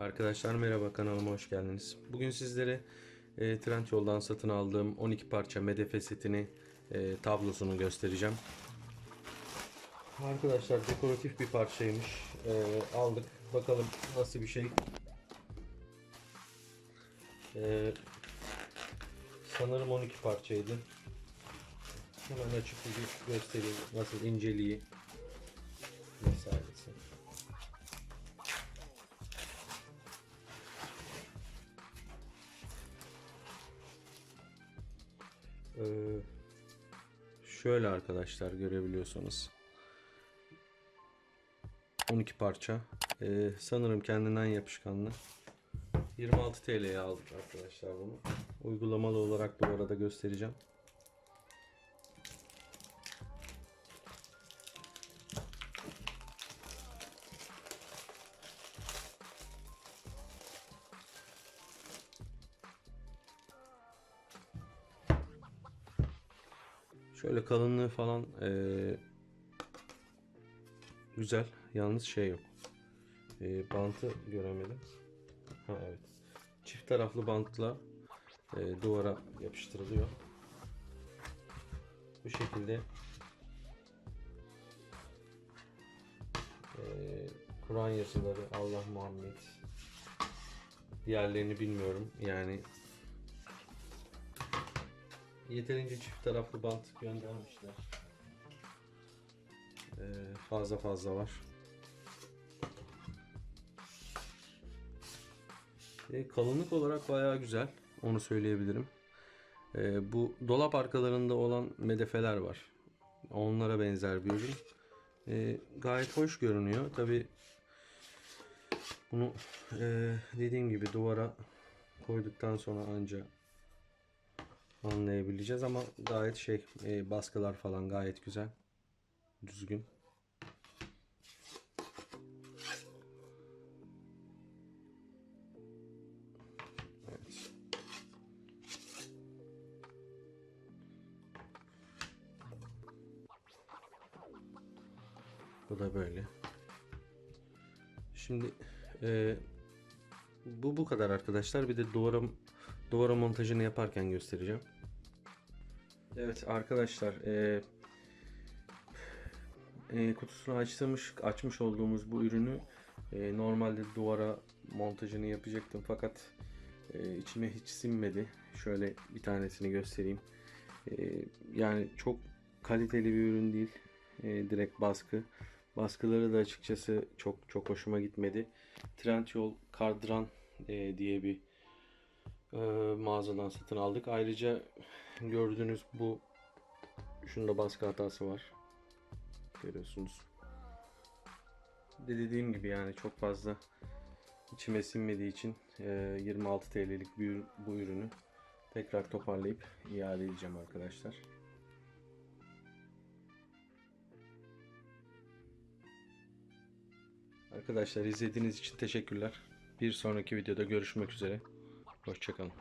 Arkadaşlar merhaba kanalıma hoş geldiniz. Bugün sizlere e, Trendyol'dan satın aldığım 12 parça medefe setini e, tablosunu göstereceğim. Arkadaşlar dekoratif bir parçaymış. E, aldık. Bakalım nasıl bir şey. E, sanırım 12 parçaydı. Hemen açıp bir göstereyim nasıl inceliği vesairesi. Ee, şöyle arkadaşlar görebiliyorsanız. 12 parça. Ee, sanırım kendinden yapışkanlı. 26 TL'ye aldık arkadaşlar bunu. Uygulamalı olarak da bu arada göstereceğim Şöyle kalınlığı falan eee, güzel. Yalnız şey yok. Eee, bantı göremedim. Ha evet. Çift taraflı bantla eee, duvara yapıştırılıyor. Bu şekilde eee, Kur'an yazıları Allah Muhammed diğerlerini bilmiyorum. Yani Yeterince çift taraflı bant göndermişler. Ee, fazla fazla var. Ee, kalınlık olarak bayağı güzel. Onu söyleyebilirim. Ee, bu dolap arkalarında olan medefeler var. Onlara benzer bir ürün. Ee, gayet hoş görünüyor. Tabi bunu e, dediğim gibi duvara koyduktan sonra anca anlayabileceğiz ama gayet şey e, baskılar falan gayet güzel. Düzgün. Bu da böyle. Şimdi e, bu bu kadar arkadaşlar. Bir de duvara duvara montajını yaparken göstereceğim Evet arkadaşlar e, e, kutusunu açtırmış açmış olduğumuz bu ürünü e, normalde duvara montajını yapacaktım fakat e, içime hiç sinmedi. Şöyle bir tanesini göstereyim. E, yani çok kaliteli bir ürün değil. E, direkt baskı. Baskıları da açıkçası çok çok hoşuma gitmedi. Trendyol Cardran e, diye bir e, mağazadan satın aldık. Ayrıca gördüğünüz bu şunda baskı hatası var. Görüyorsunuz. De dediğim gibi yani çok fazla içime sinmediği için e, 26 TL'lik bir, bu ürünü tekrar toparlayıp iade edeceğim arkadaşlar. Arkadaşlar izlediğiniz için teşekkürler. Bir sonraki videoda görüşmek üzere. Hoşçakalın.